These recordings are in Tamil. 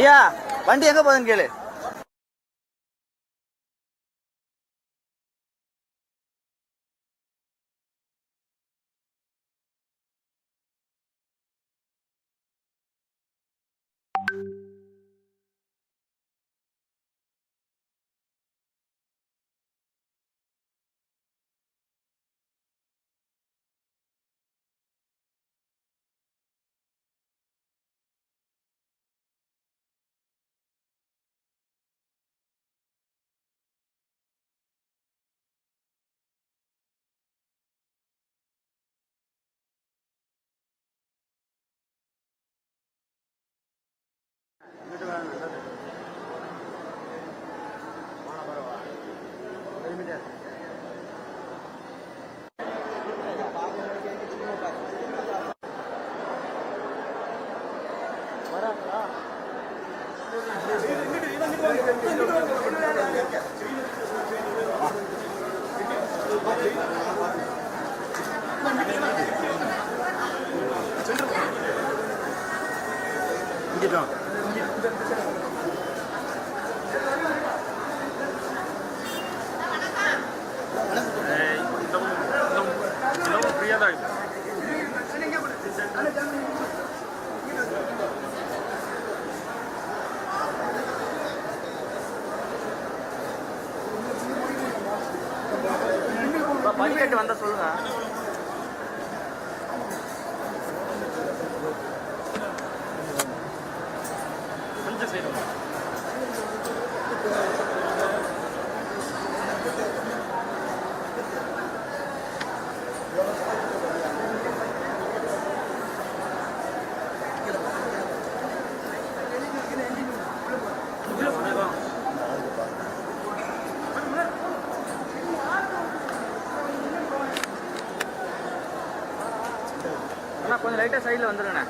ஐயா வண்டி எங்க போகுதுன்னு கேளு. அண்ணா சைடில் லைட்டா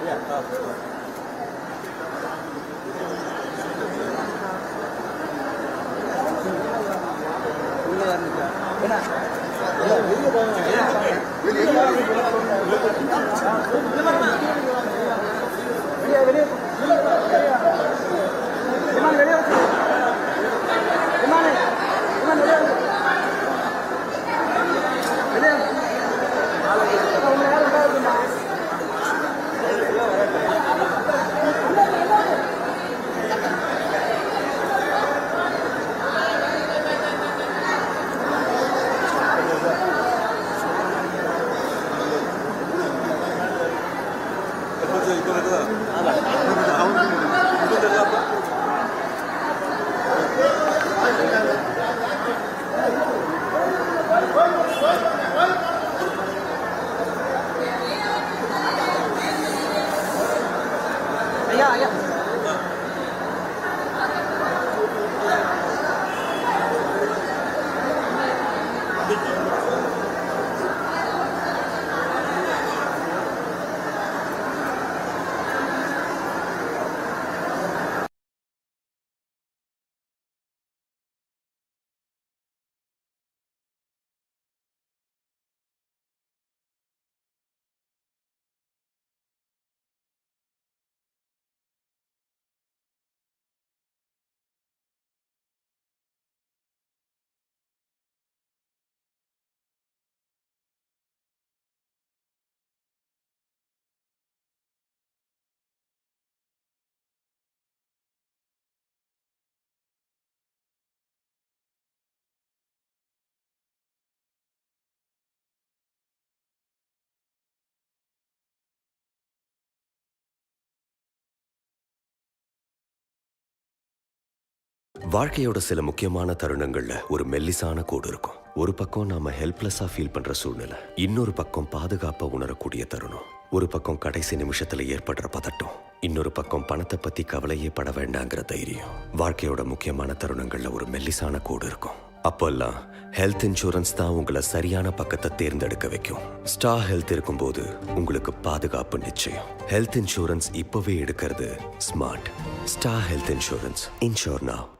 ஐயா வாழ்க்கையோட சில முக்கியமான தருணங்கள்ல ஒரு மெல்லிசான கோடு இருக்கும். ஒரு பக்கம் நாம ஹெல்ப்லெஸ்ஸா ஃபீல் பண்ற சூழ்நிலை இன்னொரு பக்கம் பாதுகாப்பா உணரக்கூடிய தருணம். ஒரு பக்கம் கடைசி நிமிஷத்துல ஏற்படுற பதட்டம் இன்னொரு பக்கம் பணத்தை பத்தி கவலையே பட வேண்டாங்கிற தைரியம். வாழ்க்கையோட முக்கியமான தருணங்கள்ல ஒரு மெல்லிசான கோடு இருக்கும். அப்பெல்லாம் ஹெல்த் இன்சூரன்ஸ் தான் உங்களை சரியான பக்கத்தை தேர்ந்தெடுக்க வைக்கும். ஸ்டார் ஹெல்த் இருக்கும்போது உங்களுக்கு பாதுகாப்பு நிச்சயம். ஹெல்த் இன்சூரன்ஸ் இப்பவே எடுக்கிறது smart star health insurance insure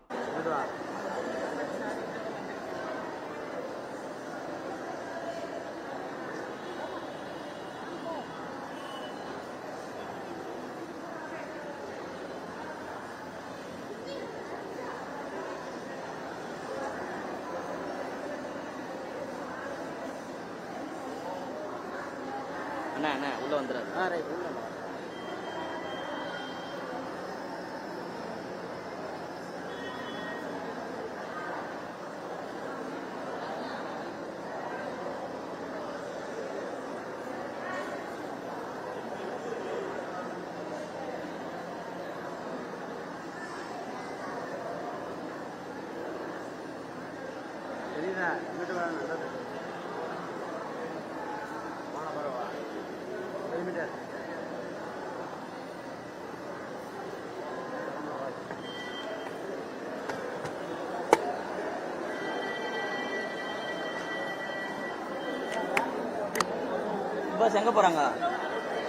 bus எங்க போறாங்க?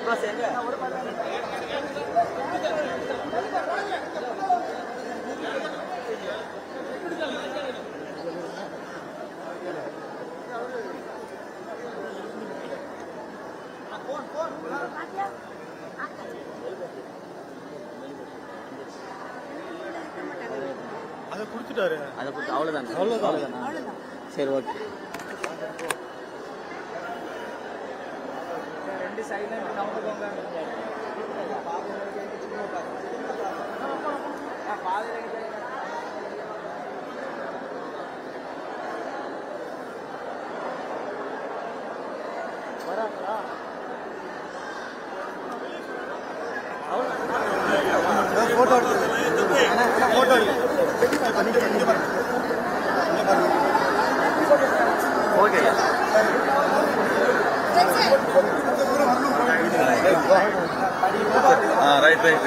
பஸ் எங்க அதை கொடுத்துட்டாரு அதை கொடுத்து அவ்வளோதானே அவ்வளவுதான். சரி ஓகே ரெண்டு சைடுல கவுந்துக்கோங்க photo photo okay right right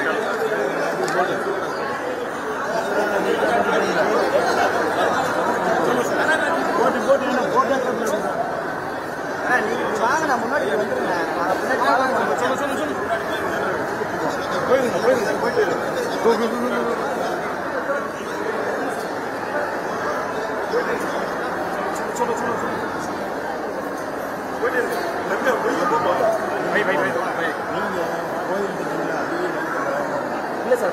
நீங்க வாங்க நான் முன்னாடி வந்துருங்க நான் பின்னாடி வாங்க சொல்லு சொல்லு சொல்லு போயிருங்க போயிருங்க போயிட்டு இல்லை சார்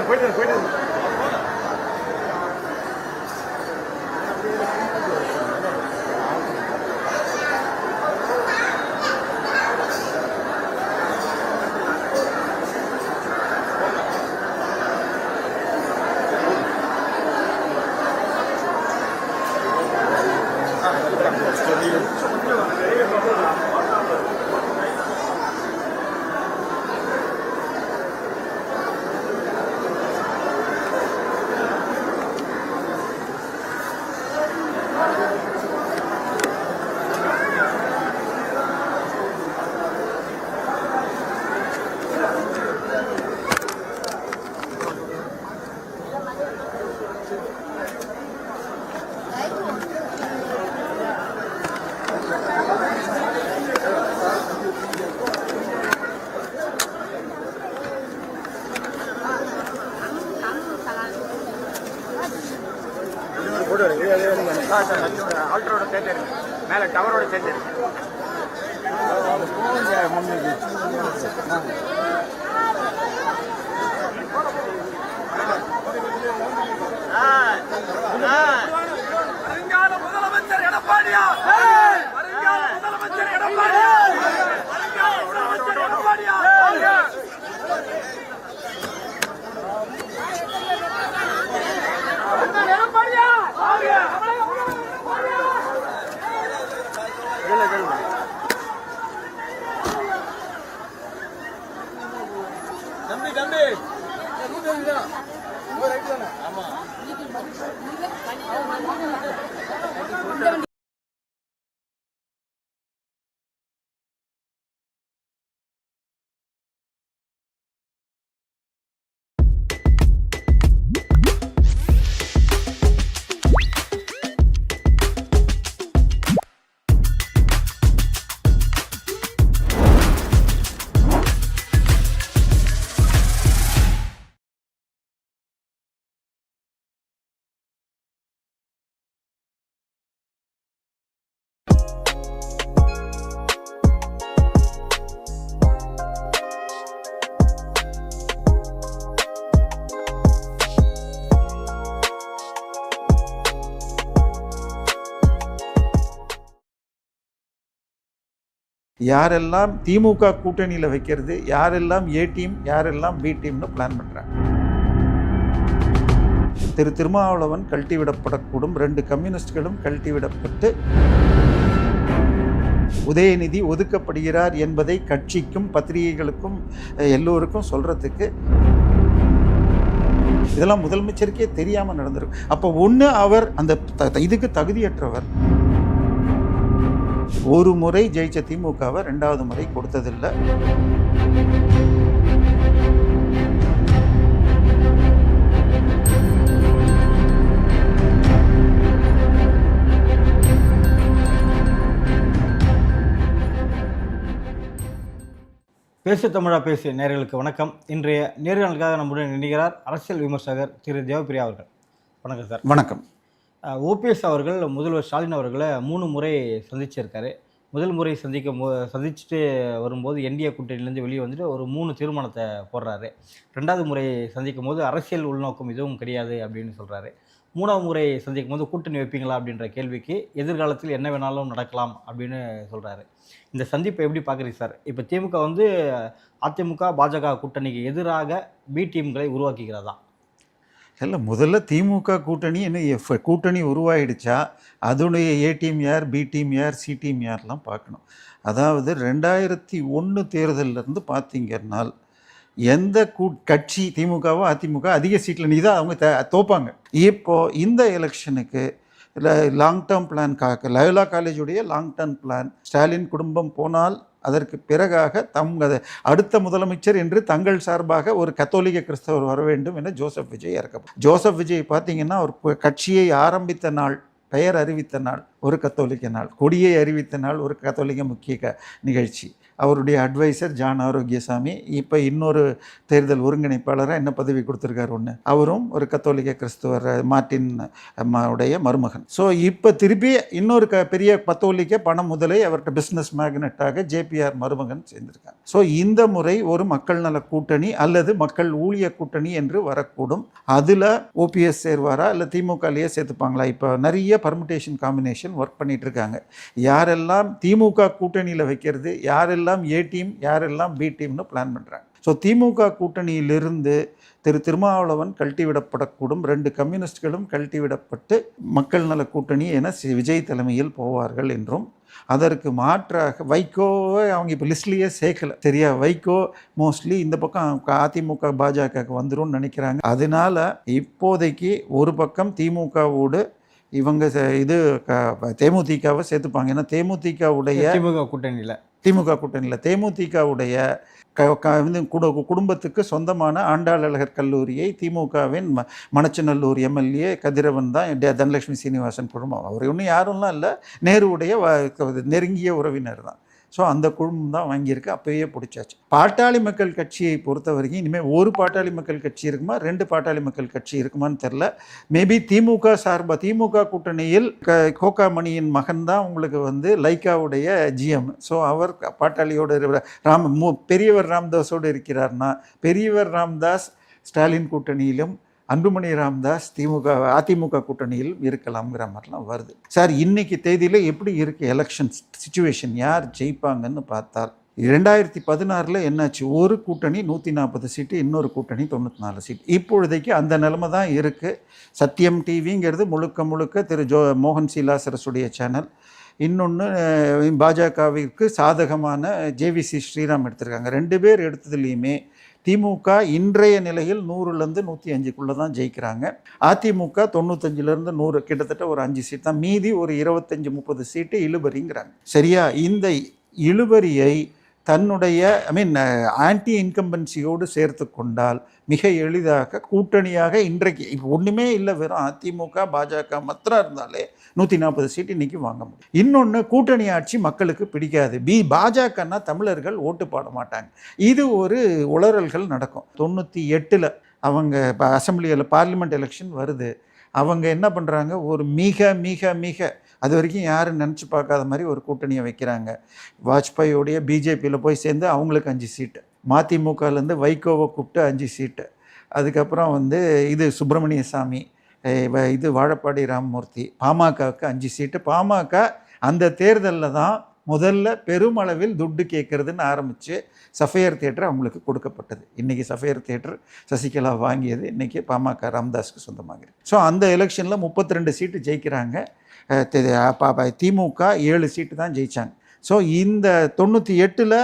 போயிட்டு போயிட்டு போயிட்டு ஆல்டரோட சேர்த்து இருக்கு மேலே டவரோட சேர்த்து இருக்கு யாரெல்லாம் திமுக கூட்டணியில் வைக்கிறது யாரெல்லாம் ஏ டீம் யாரெல்லாம் பி டீம்னு பிளான் பண்ணுறாங்க திரு திருமாவளவன் கழட்டி விடப்படக்கூடும் ரெண்டு கம்யூனிஸ்ட்களும் கழட்டி விடப்பட்டு உதயநிதி ஒதுக்கப்படுகிறார் என்பதை கட்சிக்கும் பத்திரிகைகளுக்கும் எல்லோருக்கும் சொல்கிறதுக்கு இதெல்லாம் முதலமைச்சருக்கே தெரியாமல் நடந்திருக்கு. அப்போ ஒன்று அவர் அந்த த- இதுக்கு தகுதியற்றவர் ஒரு முறை ஜெயிச்ச திமுகவை ரெண்டாவது முறை கொடுத்ததில்லை. பேசு தமிழா பேசு நேயர்களுக்கு வணக்கம். இன்றைய நேர்காணலுக்காக நம்முடன் இணைகிறார் அரசியல் விமர்சகர் திரு தேவப்பிரியா அவர்கள். வணக்கம் சார். வணக்கம். ஓபிஎஸ் அவர்கள் முதல்வர் ஸ்டாலின் அவர்களை மூணு முறை சந்திச்சிருக்காரு. முதல் முறை சந்திக்க மோ சந்திச்சுட்டு வரும்போது என்டிஏ கூட்டணியிலேருந்து வெளியே வந்துட்டு ஒரு மூணு தீர்மானத்தை போடுறாரு. ரெண்டாவது முறை சந்திக்கும் போது அரசியல் உள்நோக்கம் எதுவும் கிடையாது அப்படின்னு சொல்கிறாரு மூணாவது முறை சந்திக்கும் போது கூட்டணி வைப்பீங்களா அப்படின்ற கேள்விக்கு எதிர்காலத்தில் என்ன வேணாலும் நடக்கலாம் அப்படின்னு சொல்கிறாரு இந்த சந்திப்பை எப்படி பார்க்குறீங்க சார்? இப்போ திமுக வந்து அதிமுக பாஜக கூட்டணிக்கு எதிராக பி டீம்களை உருவாக்கிக்கிறதா இல்லை முதல்ல திமுக கூட்டணி என்ன எஃப் கூட்டணி உருவாயிடுச்சா அதனுடைய ஏ டீம் யார் பி டீம் யார் சி டீம் யார்லாம் பார்க்கணும். அதாவது ரெண்டாயிரத்தி ஒன்று தேர்தலிருந்து பார்த்தீங்கன்னால் எந்த கூ கட்சி திமுகவோ அதிமுக அதிக சீட்டில் நீ தான் அவங்க த- தோப்பாங்க. இப்போது இந்த எலெக்ஷனுக்கு இல்லை லாங் டேர்ம் பிளான் கா லயோலா காலேஜுடைய லாங் டேர்ம் பிளான் ஸ்டாலின் குடும்பம் போனால் அதற்கு பிறகாக தம் அடுத்த முதலமைச்சர் என்று தங்கள் சார்பாக ஒரு கத்தோலிக்க கிறிஸ்தவர் வர வேண்டும் என ஜோசப் விஜய் இறக்கப்படும் ஜோசப் விஜய் பார்த்தீங்கன்னா ஒரு கட்சியை ஆரம்பித்த நாள் பெயர் அறிவித்த நாள் ஒரு கத்தோலிக்க நாள் கொடியை அறிவித்த நாள் ஒரு கத்தோலிக்க முக்கிய க நிகழ்ச்சி. அவருடைய அட்வைசர் ஜான் ஆரோக்கியசாமி இப்போ இன்னொரு தேர்தல் ஒருங்கிணைப்பாளராக என்ன பதவி கொடுத்துருக்காரு ஒன்று அவரும் ஒரு கத்தோலிக்க கிறிஸ்துவர் மார்ட்டின் உடைய மருமகன். ஸோ இப்போ திருப்பி இன்னொரு க பெரிய கத்தோலிக்க பண முதலை அவர்கிட்ட பிஸ்னஸ் மேக்னெட்டாக ஜேபிஆர் மருமகன் சேர்ந்திருக்காங்க ஸோ இந்த முறை ஒரு மக்கள் நல கூட்டணி அல்லது மக்கள் ஊழிய கூட்டணி என்று வரக்கூடும். அதில் ஓபிஎஸ் சேர்வாரா இல்லை திமுகலேயே சேர்த்துப்பாங்களா? இப்போ நிறைய பர்முடேஷன் காம்பினேஷன் ஒர்க் பண்ணிட்டு இருக்காங்க. யாரெல்லாம் திமுக கூட்டணியில் வைக்கிறது யாரெல்லாம் ஏ டீம் யாரெல்லாம் பி டீம்னு பிளான் பண்ணுறாங்க ஸோ திமுக கூட்டணியிலிருந்து திரு திருமாவளவன் கழட்டி விடப்படக்கூடும் ரெண்டு கம்யூனிஸ்ட்களும் கழட்டி விடப்பட்டு மக்கள் நல கூட்டணி என சி- விஜய் தலைமையில் போவார்கள் என்றும் அதற்கு மாற்றாக வைகோவை அவங்க இப்போ லிஸ்ட்லேயே சேர்க்கல. சரியா? வைகோ மோஸ்ட்லி இந்த பக்கம் அதிமுக பாஜகவுக்கு வந்துரும்னு நினைக்கிறாங்க. அதனால இப்போதைக்கு ஒரு பக்கம் திமுகவோடு இவங்க இது க- தேமுதிகவை சேர்த்துப்பாங்க. ஏன்னா தேமுதிகவுடைய திமுக கூட்டணியில். திமுக கூட்டணியில் தேமுதிகவுடைய க க வந்து குடு குடும்பத்துக்கு சொந்தமான ஆண்டாளழகர் கல்லூரியை திமுகவின் ம மணச்சநல்லூர் எம்எல்ஏ கதிரவன் தான் தனலட்சுமி சீனிவாசன் குடும்பம் அவர் இன்னும் யாரும்லாம் இல்லை நேருவுடைய நெருங்கிய உறவினர் தான். ஸோ அந்த குழுமம் தான் வாங்கியிருக்கு. அப்பயே பிடிச்சாச்சு. பாட்டாளி மக்கள் கட்சியை பொறுத்த வரைக்கும் இனிமேல் ஒரு பாட்டாளி மக்கள் கட்சி இருக்குமா? ரெண்டு பாட்டாளி மக்கள் கட்சி இருக்குமான்னு தெரில மேபி திமுக சார்பாக திமுக கூட்டணியில் க கோகாமணியின் மகன் தான் உங்களுக்கு வந்து லைக்காவுடைய ஜிஎம் ஸோ அவர் பாட்டாளியோடு இருக்கிற ராம் மு பெரியவர் ராம்தாஸோடு இருக்கிறார்னா பெரியவர் ராம்தாஸ் ஸ்டாலின் கூட்டணியிலும் அன்புமணி ராம்தாஸ் திமுக அதிமுக கூட்டணியில் இருக்கலாம்ங்கிற மாதிரிலாம் வருது. சார் இன்னைக்கு தேதியில் எப்படி இருக்குது எலெக்ஷன் சுச்சுவேஷன் யார் ஜெயிப்பாங்கன்னு பார்த்தால் ரெண்டாயிரத்தி பதினாறில் என்னாச்சு? ஒரு கூட்டணி நூற்றி நாற்பது சீட்டு இன்னொரு கூட்டணி தொண்ணூற்றி நாலு சீட் இப்பொழுதைக்கு அந்த நிலைமை தான் இருக்குது சத்தியம் டிவிங்கிறது முழுக்க முழுக்க திரு ஜோ மோகன் சீலாசரசுடைய சேனல் இன்னொன்று பாஜகவிற்கு சாதகமான ஜேவிசி ஸ்ரீராம் எடுத்திருக்காங்க. ரெண்டு பேர் எடுத்ததுலேயுமே திமுக இன்றைய நிலையில் நூறுலேருந்து நூற்றி அஞ்சுக்குள்ளே தான் ஜெயிக்கிறாங்க. அதிமுக தொண்ணூத்தஞ்சுலேருந்து நூறு கிட்டத்தட்ட ஒரு அஞ்சு சீட் தான். மீதி ஒரு இருபத்தஞ்சி முப்பது சீட்டு இழுபறிங்கிறாங்க. சரியா? இந்த இழுபறியை தன்னுடைய ஐ மீன் ஆன்டி இன்கம்பன்சியோடு சேர்த்து கொண்டால் மிக எளிதாக கூட்டணியாக இன்றைக்கு இப்போ ஒன்றுமே இல்லை வெறும் அதிமுக பாஜக மாத்திரம் இருந்தாலே நூற்றி நாற்பது சீட் இன்றைக்கி வாங்க முடியும். இன்னொன்று கூட்டணி ஆட்சி மக்களுக்கு பிடிக்காது. பி பாஜகன்னா தமிழர்கள் ஓட்டு பாட மாட்டாங்க. இது ஒரு உளறல்கள் நடக்கும். தொண்ணூற்றி எட்டில் அவங்க இப்போ அசம்பிளியில் பார்லிமெண்ட் எலெக்ஷன் வருது. அவங்க என்ன பண்ணுறாங்க ஒரு மிக மிக மிக அது வரைக்கும் யாரும் நினச்சி பார்க்காத மாதிரி ஒரு கூட்டணியை வைக்கிறாங்க. வாஜ்பாயோடைய பிஜேபியில் போய் சேர்ந்து அவங்களுக்கு அஞ்சு சீட்டு மதிமுகலேருந்து வைகோவை கூப்பிட்டு அஞ்சு சீட்டு அதுக்கப்புறம் வந்து இது சுப்பிரமணிய சாமி இது வாழப்பாடி ராமமூர்த்தி. பாமகவுக்கு அஞ்சு சீட்டு. பாமக அந்த தேர்தலில் தான் முதல்ல பெருமளவில் துட்டு கேட்குறதுன்னு ஆரம்பித்து சஃபையர் தியேட்டர் அவங்களுக்கு கொடுக்கப்பட்டது. இன்றைக்கி சஃபையர் தியேட்டர் சசிகலா வாங்கியது இன்றைக்கி பாமக ராமதாஸுக்கு சொந்தமாகிறது ஸோ அந்த எலெக்ஷனில் முப்பத்தி ரெண்டு சீட்டு ஜெயிக்கிறாங்க. திமுக ஏழு சீட்டு தான் ஜெயிச்சாங்க. ஸோ இந்த தொண்ணூற்றி எட்டில்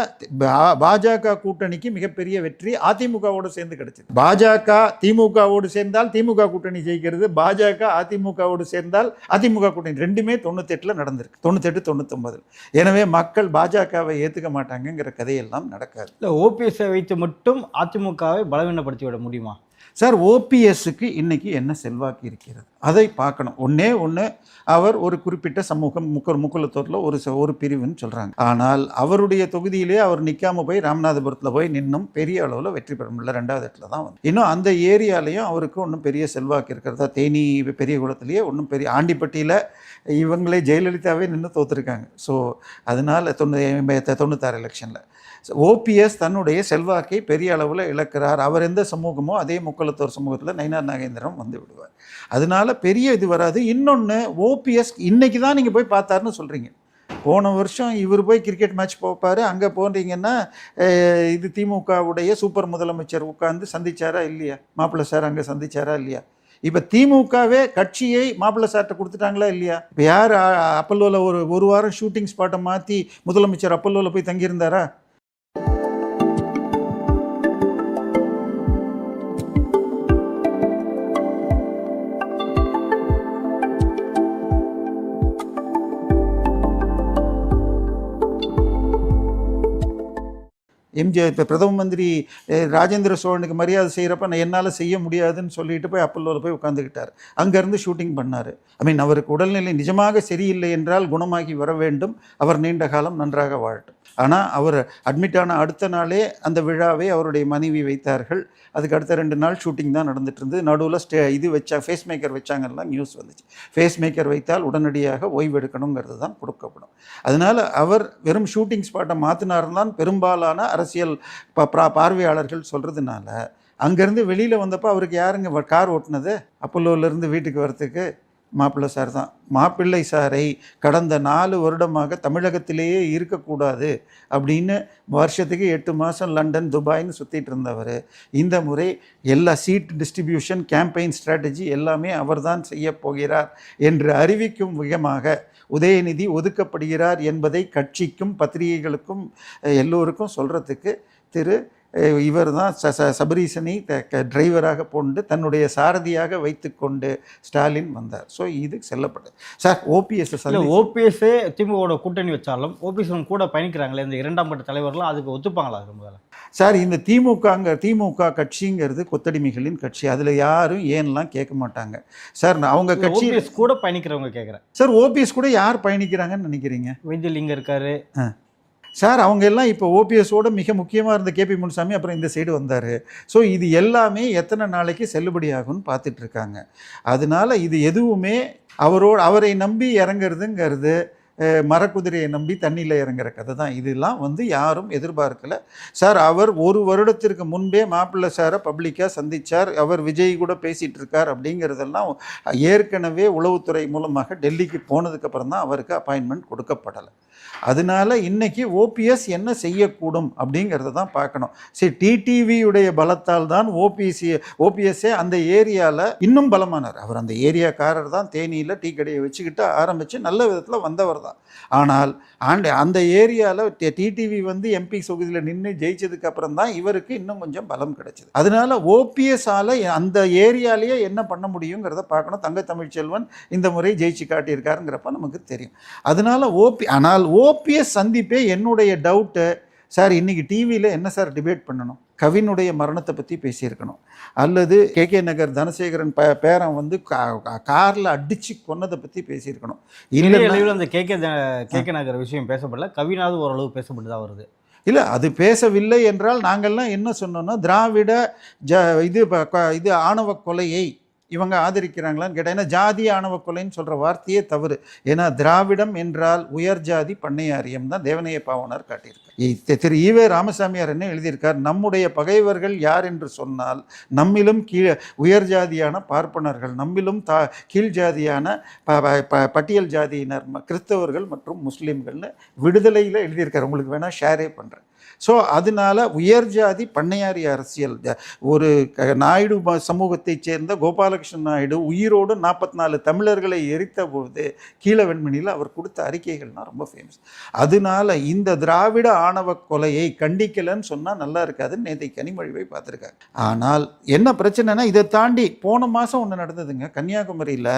பாஜக கூட்டணிக்கு மிகப்பெரிய வெற்றி அதிமுகவோடு சேர்ந்து கிடைச்சது. பாஜக திமுகவோடு சேர்ந்தால் திமுக கூட்டணி ஜெயிக்கிறது பாஜக அதிமுகவோடு சேர்ந்தால் அதிமுக கூட்டணி. ரெண்டுமே தொண்ணூத்தெட்டில் நடந்திருக்கு. தொண்ணூத்தெட்டு தொண்ணூத்தொம்பதில் எனவே மக்கள் பாஜகவை ஏற்றுக்க மாட்டாங்கங்கிற கதையெல்லாம் நடக்காது. இல்லை ஓபிஎஸ்ஸை வைத்து மட்டும் அதிமுகவை பலவீனப்படுத்தி விட முடியுமா? சார் ஓபிஎஸ்க்கு இன்னைக்கு என்ன செல்வாக்கு இருக்கிறது? அதை பார்க்கணும். ஒன்றே ஒன்று அவர் ஒரு குறிப்பிட்ட சமூகம் முக்கர் முக்குலத்தூரில் ஒரு ச- ஒரு பிரிவுன்னு சொல்கிறாங்க ஆனால் அவருடைய தொகுதியிலே அவர் நிற்காம போய் ராமநாதபுரத்தில் போய் நின்னும் பெரிய அளவில் வெற்றி பெற முடியல ரெண்டாவது இடத்துல தான் வந்து. இன்னும் அந்த ஏரியாலையும் அவருக்கு ஒன்றும் பெரிய செல்வாக்கு இருக்கிறதா? தேனி பெரிய குளத்துலேயே ஒன்றும் பெரிய ஆண்டிப்பட்டியில் இவங்களே ஜெயலலிதாவே நின்று தோத்துருக்காங்க. ஸோ அதனால் தொண்ணூத்தி தொண்ணூத்தாறு எலெக்ஷனில் ஓபிஎஸ் தன்னுடைய செல்வாக்கை பெரிய அளவில் இழக்கிறார். அவர் எந்த சமூகமோ அதே முக்கலத்தோர் சமூகத்தில் நயினார் நாகேந்திரம் வந்து விடுவார். அதனால பெரிய இது வராது. இன்னொன்று ஓபிஎஸ் இன்றைக்கி தான் நீங்கள் போய் பார்த்தாருன்னு சொல்கிறீங்க போன வருஷம் இவர் போய் கிரிக்கெட் மேட்ச் போப்பார். அங்கே போனீங்கன்னா இது திமுகவுடைய சூப்பர் முதலமைச்சர் உட்காந்து சந்திச்சாரா இல்லையா? மாப்பிள்ளை சார் அங்கே சந்திச்சாரா இல்லையா? இப்போ திமுகவே கட்சியை மாப்பிள்ளை சார்ட்ட கொடுத்துட்டாங்களா இல்லையா? இப்போ யார் அப்பல்லோவில் ஒரு ஒரு வாரம் ஷூட்டிங் ஸ்பாட்டை மாற்றி முதலமைச்சர் அப்பல்லோவில் போய் தங்கியிருந்தாரா? எம்ஜிஆர் இப்போ பிரதம மந்திரி ராஜேந்திர சோழனுக்கு மரியாதை செய்கிறப்ப நான் என்னால் செய்ய முடியாதுன்னு சொல்லிட்டு போய் அப்பல்லோவில் போய் உட்காந்துக்கிட்டார் அங்கேருந்து ஷூட்டிங் பண்ணார். ஐ மீன் அவருக்கு உடல்நிலை நிஜமாக சரியில்லை என்றால் குணமாகி வர வேண்டும். அவர் நீண்ட காலம் நன்றாக வாழட்டும் ஆனால் அவர் அட்மிட் ஆன அடுத்த நாளே அந்த விழாவை அவருடைய மனைவி வைத்தார்கள். அதுக்கு அடுத்த ரெண்டு நாள் ஷூட்டிங் தான் நடந்துட்டு இருந்தது. நடுவில் ஸ்டே இது வச்சா ஃபேஸ் மேக்கர் வச்சாங்கலாம் நியூஸ் வந்துச்சு. ஃபேஸ் மேக்கர் வைத்தால் உடனடியாக ஓய்வு எடுக்கணுங்கிறது தான் கொடுக்கப்படும். அதனால் அவர் வெறும் ஷூட்டிங் ஸ்பாட்டை மாற்றினார்தான் பெரும்பாலான அரசியல் பா- பார்வையாளர்கள் சொல்கிறதுனால அங்கேருந்து வெளியில் வந்தப்போ அவருக்கு யாருங்க வ- கார் ஓட்டினது அப்பல்லோவிலேருந்து வீட்டுக்கு வரத்துக்கு மாப்பிள்ளை சார் தான். மாப்பிள்ளை சாரை கடந்த நாலு வருடமாக தமிழகத்திலேயே இருக்கக்கூடாது அப்படின்னு வருஷத்துக்கு எட்டு மாதம் லண்டன் துபாய்னு சுற்றிட்டு இருந்தவர். இந்த முறை எல்லா சீட் டிஸ்ட்ரிபியூஷன் கேம்பெயின் ஸ்ட்ராட்டஜி எல்லாமே அவர்தான் செய்ய போகிறார் என்று அறிவிக்கும் விதமாக உதயநிதி ஒதுக்கப்படுகிறார் என்பதை கட்சிக்கும் பத்திரிகைகளுக்கும் எல்லோருக்கும் சொல்கிறதுக்கு திரு இவர் தான் ச ச சபரீசனை த- டிரைவராக போண்டு தன்னுடைய சாரதியாக வைத்துக்கொண்டு ஸ்டாலின் வந்தார். ஸோ இது செல்லப்பட்டது. சார் ஓபிஎஸ் ஓபிஎஸ்ஸே திமுகவோட கூட்டணி வச்சாலும் ஓபிஎஸ் கூட பயணிக்கிறாங்களே இந்த இரண்டாம் கட்ட தலைவர்கள்லாம் அதுக்கு ஒத்துப்பாங்களா முதல்ல சார் இந்த திமுகங்க திமுக கட்சிங்கிறது கொத்தடிமைகளின் கட்சி. அதில் யாரும் ஏன்லாம் கேட்க மாட்டாங்க. சார் அவங்க கட்சி கூட பயணிக்கிறவங்க கேட்குறேன். சார் ஓபிஎஸ் கூட யார் பயணிக்கிறாங்கன்னு நினைக்கிறீங்க? வைத்தியலிங்கம் இருக்காரு. சார் அவங்க எல்லாம் இப்போ ஓபிஎஸோட மிக முக்கியமாக இருந்த கேபி முனுசாமி அப்புறம் இந்த சைடு வந்தார். ஸோ இது எல்லாமே எத்தனை நாளைக்கு செல்லுபடியாகும்னு பார்த்துட்ருக்காங்க அதனால இது எதுவுமே அவரோட அவரை நம்பி இறங்குறதுங்கிறது மரக்குதிரையை நம்பி தண்ணியில் இறங்குற கதை தான். இதெல்லாம் வந்து யாரும் எதிர்பார்க்கலை. சார் அவர் ஒரு வருடத்திற்கு முன்பே மாப்பிள்ளை சாரை பப்ளிக்காக சந்தித்தார் அவர் விஜய் கூட பேசிகிட்டு இருக்கார் அப்படிங்கிறதெல்லாம் ஏற்கனவே உளவுத்துறை மூலமாக டெல்லிக்கு போனதுக்கப்புறம் தான் அவருக்கு அப்பாயின்மெண்ட் கொடுக்கப்படலை. அதனால இன்றைக்கி ஓபிஎஸ் என்ன செய்யக்கூடும் அப்படிங்கிறத தான் பார்க்கணும். சரி டிடிவியுடைய பலத்தால் தான் ஓபிசி ஓபிஎஸ்ஸே அந்த ஏரியாவில் இன்னும் பலமானார். அவர் அந்த ஏரியாக்காரர் தான் தேனியில் டீ கடையை வச்சுக்கிட்டு ஆரம்பித்து நல்ல விதத்தில் வந்தவர் தான். தான் ஆனால் ஆண்டு அந்த ஏரியாவில் டிடிவி வந்து எம்பி தொகுதியில் நின்று ஜெயிச்சதுக்கு அப்புறம் தான் இவருக்கு இன்னும் கொஞ்சம் பலம் கிடைச்சது. அதனால ஓபிஎஸ்ஸால் அந்த ஏரியாலேயே என்ன பண்ண முடியுங்கிறத பார்க்கணும். தங்க தமிழ்ச்செல்வன் இந்த முறை ஜெயிச்சு காட்டியிருக்காருங்கிறப்ப நமக்கு தெரியும். அதனால ஓபி ஆனால் ஓபிஎஸ் சந்திப்பே என்னுடைய டவுட்டு சார் இன்னைக்கு டிவியில் என்ன சார் டிபேட் பண்ணணும்? கவினுடைய மரணத்தை பற்றி பேசியிருக்கணும். அல்லது கே. கே. நகர் தனசேகரன் ப பேரன் வந்து காரில் அடித்து கொன்னதை பற்றி பேசியிருக்கணும். அளவில் அந்த K. K. K. K. Nagar விஷயம் பேசப்படல. கவினாவது ஓரளவு பேசப்பட்டு தான் வருது. இல்லை அது பேசவில்லை என்றால் நாங்கள்லாம் என்ன சொன்னோம்னா திராவிட ஜ இது இது ஆணவ கொலையை இவங்க ஆதரிக்கிறாங்களான்னு கேட்டால் ஏன்னா ஜாதி ஆணவ கொலைன்னு சொல்கிற வார்த்தையே தவறு. ஏன்னா திராவிடம் என்றால் உயர் ஜாதி பண்ணையாரியம் தான் தேவனைய பாவனார் தி- திரு ஈவே ராமசாமியார் என்ன எழுதியிருக்கார்? நம்முடைய பகைவர்கள் யார் என்று சொன்னால் நம்மிலும் கீழே உயர் ஜாதியான பார்ப்பனர்கள் நம்மிலும் தா கீழ் ஜாதியான ப- ப- பட்டியல் ஜாதியினர் கிறிஸ்தவர்கள் மற்றும் முஸ்லீம்கள்னு விடுதலையில் எழுதியிருக்கார். உங்களுக்கு வேணால் ஷேரே பண்ணுறேன் ஸோ அதனால உயர் ஜாதி பண்ணையாரி அரசியல் ஒரு க- நாயுடு சமூகத்தைச் சேர்ந்த கோபாலகிருஷ்ணன் நாயுடு உயிரோடு நாற்பத்தி நாலு தமிழர்களை எரித்த போது கீழ வெண்மணியில் அவர் கொடுத்த அறிக்கைகள்னால் ரொம்ப ஃபேமஸ் அதனால இந்த திராவிட ஆணவ கொலையை கண்டிக்கலைன்னு சொன்னால் நல்லா இருக்காதுன்னு நேற்று கனிமொழிவை பார்த்துருக்காங்க ஆனால் என்ன பிரச்சனைனா இதை தாண்டி போன மாதம் ஒன்று நடந்ததுங்க. கன்னியாகுமரியில்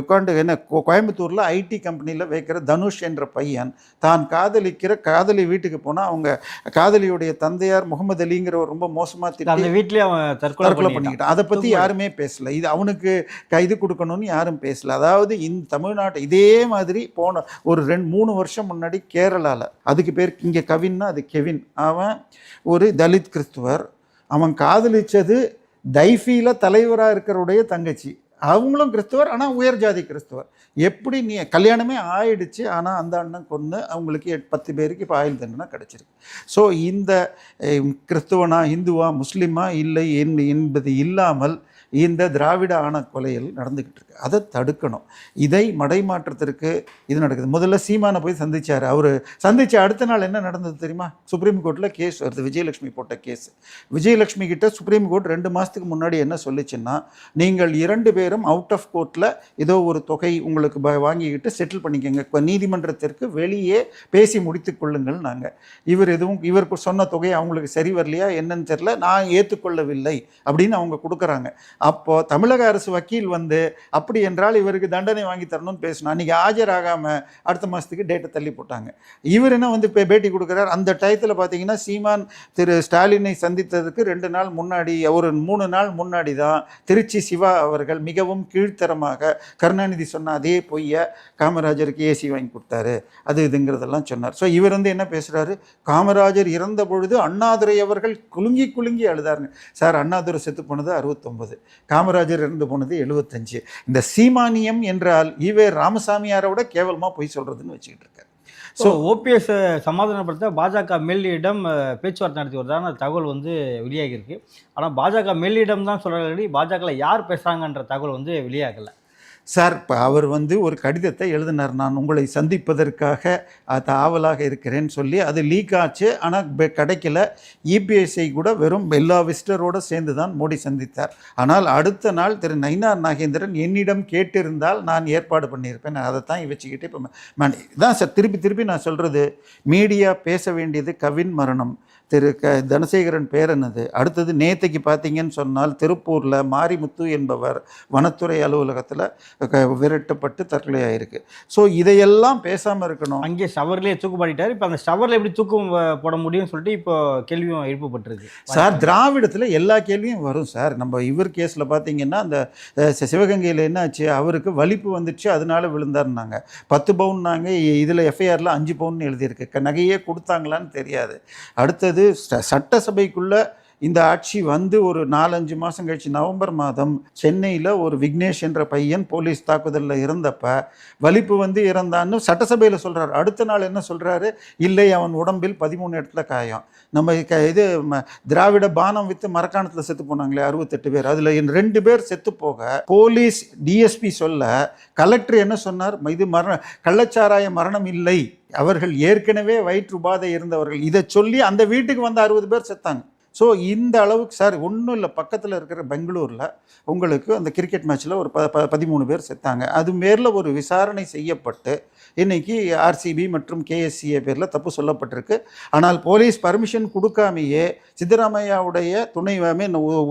உட்காந்து என்ன கோயம்புத்தூரில் ஐடி கம்பெனியில் வைக்கிற தனுஷ் என்ற பையன் தான் காதலிக்கிற காதலி வீட்டுக்கு போனால் அவங்க காதலியுடைய தந்தையார் முகமது அலிங்கிற ஒரு ரொம்ப மோசமாக அந்த திட்டி வீட்லயே அவன் தற்கொலை பண்ணிக்கிட்டான். அதை பற்றி யாருமே பேசல. இது அவனுக்கு கைது கொடுக்கணும்னு யாரும் பேசல. அதாவது இந்த தமிழ்நாட்டு இதே மாதிரி போன ஒரு ரெண்டு மூணு வருஷம் முன்னாடி கேரளாவில் அதுக்கு பேர் இங்கே கவின்னா அது கெவின். அவன் ஒரு தலித் கிறிஸ்துவர். அவன் காதலிச்சது தைஃபியில் தலைவராக இருக்கிறவுடைய தங்கச்சி. அவங்களும் கிறிஸ்துவர் ஆனால் உயர் ஜாதி கிறிஸ்துவர். எப்படி நீ கல்யாணமே ஆயிடுச்சு ஆனால் அந்த அண்ணன் கொன்று அவங்களுக்கு எட்- பத்து பேருக்கு இப்போ ஆயுள் தண்டனை கிடச்சிருக்கு. ஸோ இந்த கிறிஸ்துவனா இந்துவா முஸ்லீமா இல்லை என்- என்பது இல்லாமல் இந்த திராவிட ஆண கொலையில் நடந்துக்கிட்டு இருக்கு. அதை தடுக்கணும். இதை மடைமாற்றத்திற்கு இது நடக்குது. முதல்ல சீமானை போய் சந்திச்சார். அவர் சந்தித்த அடுத்த நாள் என்ன நடந்தது தெரியுமா? சுப்ரீம் கோர்ட்டில் கேஸ் வருது விஜயலட்சுமி போட்ட கேஸ் விஜயலட்சுமி கிட்ட சுப்ரீம் கோர்ட் ரெண்டு மாதத்துக்கு முன்னாடி என்ன சொல்லிச்சுன்னா நீங்கள் இரண்டு பேரும் அவுட் ஆஃப் கோர்ட்டில் ஏதோ ஒரு தொகை உங்களுக்கு வாங்கிக்கிட்டு செட்டில் பண்ணிக்கோங்க. இப்போ நீதிமன்றத்திற்கு வெளியே பேசி முடித்து கொள்ளுங்கள் நாங்கள் இவர் எதுவும் இவருக்கு சொன்ன தொகை அவங்களுக்கு சரி வரலையா? என்னன்னு தெரியல. நான் ஏற்றுக்கொள்ளவில்லை அப்படின்னு அவங்க கொடுக்குறாங்க. அப்போது தமிழக அரசு வக்கீல் வந்து அப்படி என்றால் இவருக்கு தண்டனை வாங்கி தரணும்னு பேசணும் அன்றைக்கி ஆஜராகாமல் அடுத்த மாதத்துக்கு டேட்டை தள்ளி போட்டாங்க. இவர் என்ன வந்து இப்போ பேட்டி கொடுக்குறார்? அந்த டயத்தில் பார்த்தீங்கன்னா சீமான் திரு ஸ்டாலினை சந்தித்ததுக்கு ரெண்டு நாள் முன்னாடி ஒரு மூணு நாள் முன்னாடி தான் திருச்சி சிவா அவர்கள் மிகவும் கீழ்த்தரமாக கருணாநிதி சொன்ன அதே பொய்ய காமராஜருக்கு ஏசி வாங்கி கொடுத்தாரு. அது இதுங்கிறதெல்லாம் சொன்னார். ஸோ இவர் வந்து என்ன பேசுகிறாரு காமராஜர் இறந்த பொழுது அண்ணாதுரை அவர்கள் குலுங்கி குலுங்கி அழுதாருங்க. சார் அண்ணாதுரை செத்து போனது அறுபத்தொம்பது காமராஜர் இறந்து போனது எழுபத்தஞ்சு இந்த சீமானியம் என்றால் ஈவே ராமசாமியாரோட கேவலமாக பொய் சொல்கிறதுன்னு வச்சுக்கிட்டு இருக்காரு. ஸோ ஓபிஎஸ் சமாதானப்படுத்த பாஜக மெல்லியிடம் பேச்சுவார்த்தை நடத்தி வருதான தகவல் வந்து வெளியாகியிருக்கு. ஆனால் பாஜக மெல்லியிடம் தான் சொல்கிறாங்க பாஜகவில் யார் பேசுகிறாங்கன்ற தகவல் வந்து வெளியாகலை. சார் இப்போ அவர் வந்து ஒரு கடிதத்தை எழுதினார். நான் உங்களை சந்திப்பதற்காக அது ஆவலாக இருக்கிறேன்னு சொல்லி அது லீக் ஆச்சு. ஆனால் கிடைக்கல. இபிஎஸ்ஐ கூட வெறும் எல்லா விசிட்டரோடு சேர்ந்து தான் மோடி சந்தித்தார். ஆனால் அடுத்த நாள் திரு நயினார் நாகேந்திரன் என்னிடம் கேட்டிருந்தால் நான் ஏற்பாடு பண்ணியிருப்பேன். நான் அதை தான் வச்சுக்கிட்டு இப்போ நான் சார் திருப்பி திருப்பி நான் சொல்கிறது மீடியா பேச வேண்டியது கவின் மரணம். திரு க தனசேகரன் பேரனது அடுத்தது நேத்தைக்கு பார்த்தீங்கன்னு சொன்னால் திருப்பூரில் மாரிமுத்து என்பவர் வனத்துறை அலுவலகத்தில் விரட்டப்பட்டு தற்கொலை ஆயிருக்கு ஸோ இதையெல்லாம் பேசாமல் இருக்கணும். அங்கே ஷவர்லேயே தூக்கு பாடிட்டார் இப்போ அந்த ஷவரில் எப்படி தூக்கம் போட முடியும்னு சொல்லிட்டு இப்போ கேள்வியும் எழுப்பப்பட்டிருக்கு. சார் திராவிடத்தில் எல்லா கேள்வியும் வரும் சார். நம்ம இவர் கேஸில் பார்த்தீங்கன்னா அந்த சிவகங்கையில் என்ன ஆச்சு? அவருக்கு வலிப்பு வந்துச்சு அதனால விழுந்தாருனாங்க பத்து பவுன்னாங்க இதில் எஃப்ஐஆரில் அஞ்சு பவுன் எழுதியிருக்கு. க- நகையே கொடுத்தாங்களான்னு தெரியாது. அடுத்தது அல்லது சட்டசபைக்குள்ள இந்த ஆட்சி வந்து ஒரு நாலஞ்சு மாதம் கழிச்சு நவம்பர் மாதம் சென்னையில் ஒரு விக்னேஷ் என்ற பையன் போலீஸ் தாக்குதலில் இருந்தப்ப வலிப்பு வந்து இறந்தான்னு சட்டசபையில் சொல்கிறார் அடுத்த நாள் என்ன சொல்கிறாரு இல்லை அவன் உடம்பில் பதிமூணு இடத்துல காயம். நம்ம க இது ம- திராவிட பானம் வித்து மரக்காணத்தில் செத்து போனாங்களே அறுபத்தெட்டு பேர். அதில் ரெண்டு பேர் செத்து போக போலீஸ் டிஎஸ்பி சொல்ல கலெக்டர் என்ன சொன்னார்? இது மரண கள்ளச்சாராய மரணம் இல்லை. அவர்கள் ஏற்கனவே வயிற்று உபாதை இருந்தவர்கள். இதை சொல்லி அந்த வீட்டுக்கு வந்து அறுபது பேர் செத்தாங்க. ஸோ இந்த அளவுக்கு சார் ஒன்றும் இல்லை. பக்கத்தில் இருக்கிற பெங்களூரில் உங்களுக்கு அந்த கிரிக்கெட் மேட்ச்சில் ஒரு ப ப- பதிமூணு பேர் செத்தாங்க. அது மேரில் ஒரு விசாரணை செய்யப்பட்டு இன்றைக்கி ஆர்சிபி மற்றும் கேஎஸ்சிஏ பேரில் தப்பு சொல்லப்பட்டிருக்கு. ஆனால் போலீஸ் பர்மிஷன் கொடுக்காமையே சித்தராமையாவுடைய துணை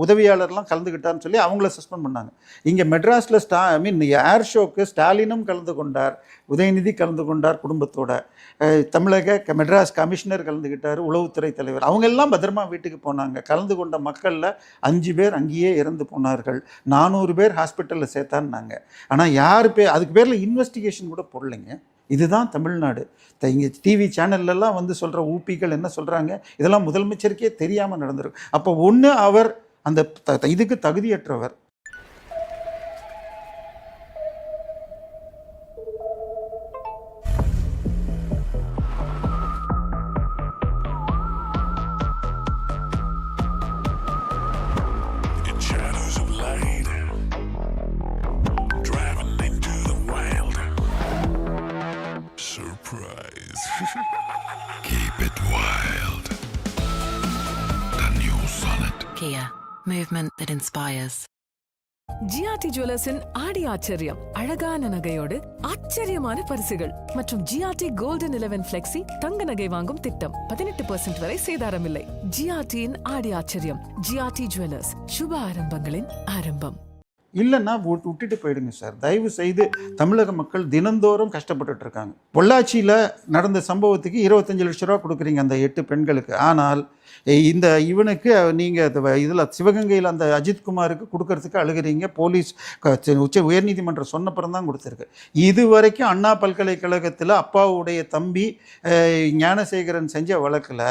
உதவியாளர்லாம் கலந்துக்கிட்டான்னு சொல்லி அவங்கள சஸ்பெண்ட் பண்ணாங்க. இங்கே மெட்ராஸில் ஸ்டா ஐ மீன் ஏர் ஷோக்கு ஸ்டாலினும் கலந்து கொண்டார் உதயநிதி கலந்து கொண்டார் குடும்பத்தோட. தமிழக மெட்ராஸ் கமிஷனர் கலந்துக்கிட்டார் உளவுத்துறை தலைவர். அவங்க எல்லாம் பத்திரமா வீட்டுக்கு போனாங்க. கலந்து கொண்ட மக்களில் அஞ்சு பேர் அங்கேயே இறந்து போனார்கள். நானூறு பேர் ஹாஸ்பிட்டலில் சேர்த்தான்னாங்க. ஆனால் யார் பேர் அதுக்கு பேரில் இன்வெஸ்டிகேஷன் கூட போடலைங்க. இதுதான் தமிழ்நாடு. த- இங்கே டிவி சேனல்லலாம் வந்து சொல்கிற ஊப்பிகள் என்ன சொல்கிறாங்க இதெல்லாம் முதலமைச்சருக்கே தெரியாமல் நடந்திருக்கு. அப்போ ஒன்று அவர் அந்த த- த- இதுக்கு தகுதியற்றவர். ஆச்சரியம். அழகான நகையோடு ஆச்சரியமான பரிசுகள். மற்றும் ஜிஆர்டி கோல்டன் இலவன் ஃபிளெக்ஸி தங்க நகை வாங்கும் திட்டம். பதினெட்டு பர்சன்ட் வரை சேதாரம் இல்லை ஜிஆர்டியின் ஆடி ஆச்சரியம். ஜிஆர்டி ஜுவல்லர்ஸ் சுப ஆரம்பங்களின் ஆரம்பம். இல்லைன்னா விட்டுட்டு போயிடுங்க சார். தயவு செய்து தமிழக மக்கள் தினந்தோறும் கஷ்டப்பட்டுட்டு இருக்காங்க. பொள்ளாச்சியில் நடந்த சம்பவத்துக்கு இருபத்தஞ்சு லட்ச ரூபா கொடுக்குறீங்க அந்த எட்டு பெண்களுக்கு. ஆனால் இந்த இவனுக்கு நீங்கள் இதில் சிவகங்கையில் அந்த அஜித்குமாருக்கு கொடுக்கறதுக்கு அழுகிறீங்க. போலீஸ் உச்ச உயர்நீதிமன்றம் சொன்னப்புறம் தான் கொடுத்துருக்கு. இது வரைக்கும் அண்ணா பல்கலைக்கழகத்தில் அப்பாவுடைய தம்பி ஞானசேகரன் செஞ்ச வழக்கில்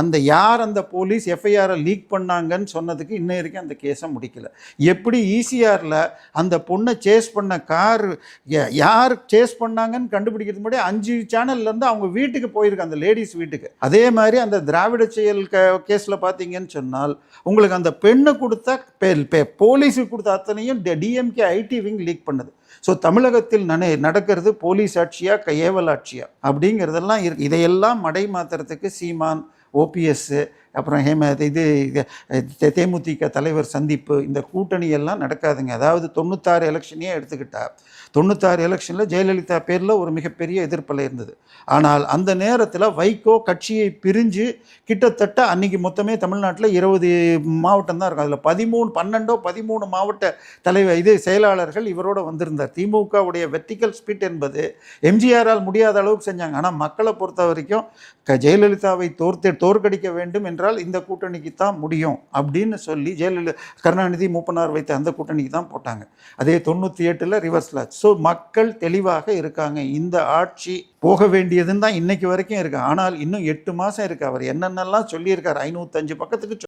அந்த யார் அந்த போலீஸ் எஃப்ஐஆரை லீக் பண்ணாங்கன்னு சொன்னதுக்கு இன்ன வரைக்கும் அந்த கேஸை முடிக்கல. எப்படி ஈசிஆரில் அந்த பொண்ணை சேஸ் பண்ண கார் யார் சேஸ் பண்ணாங்கன்னு கண்டுபிடிக்கிறது முன்னாடி அஞ்சு சேனல்லேருந்து அவங்க வீட்டுக்கு போயிருக்கு அந்த லேடிஸ் வீட்டுக்கு. அதே மாதிரி அந்த திராவிட செயல் க கேஸில் பார்த்தீங்கன்னு சொன்னால் உங்களுக்கு அந்த பெண்ணை கொடுத்தா பெ- போலீஸுக்கு கொடுத்த அத்தனையும் டிஎம்கே ஐடி விங் லீக் பண்ணுது. ஸோ தமிழகத்தில் நனை நடக்கிறது போலீஸ் ஆட்சியா கையேவல் ஏவல் ஆட்சியா? அப்படிங்கிறதெல்லாம் இருக்கு இதையெல்லாம் மடை மாத்துறதுக்கு சீமான் ஓபிஎஸ்ஸு அப்புறம் ஹேம இது இது, தே- தேமுதிக தலைவர் சந்திப்பு இந்த கூட்டணி எல்லாம் நடக்காதுங்க. அதாவது தொண்ணூத்தாறு எலெக்ஷனையே எடுத்துக்கிட்டா தொண்ணூத்தாறு எலெக்ஷனில் ஜெயலலிதா பேரில் ஒரு மிகப்பெரிய எதிர்ப்பலை இருந்தது. ஆனால் அந்த நேரத்தில் வைகோ கட்சியை பிரிஞ்சு கிட்டத்தட்ட அன்னைக்கு மொத்தமே தமிழ்நாட்டில் இருபது மாவட்டம் தான் இருக்கும். அதில் பதிமூணு பன்னெண்டோ பதிமூணு மாவட்ட தலைவர் இது செயலாளர்கள் இவரோட வந்திருந்தார். திமுகவுடைய வெர்டிக்கல் ஸ்பிட் என்பது எம்ஜிஆரால் முடியாத அளவுக்கு செஞ்சாங்க. ஆனால் மக்களை பொறுத்த வரைக்கும் ஜெயலலிதாவை தோர்த்து தோற்கடிக்க வேண்டும் என்றால் இந்த கூட்டணிக்கு தான் முடியும் அப்படின்னு சொல்லி ஜெயலலிதா கருணாநிதி மூப்பனார் வைத்த அந்த கூட்டணிக்கு தான் போட்டாங்க. அதே தொண்ணூற்றி எட்டில் ரிவர்ஸில் ஸோ மக்கள் தெளிவாக இருக்காங்க. இந்த ஆட்சி போக வேண்டியதுன்னு தான் இன்னைக்கு வரைக்கும் இருக்கு. ஆனால் இன்னும் எட்டு மாதம் இருக்கு. அவர் என்னென்னலாம் சொல்லியிருக்கார்? ஐநூற்றஞ்சு பக்கத்துக்கு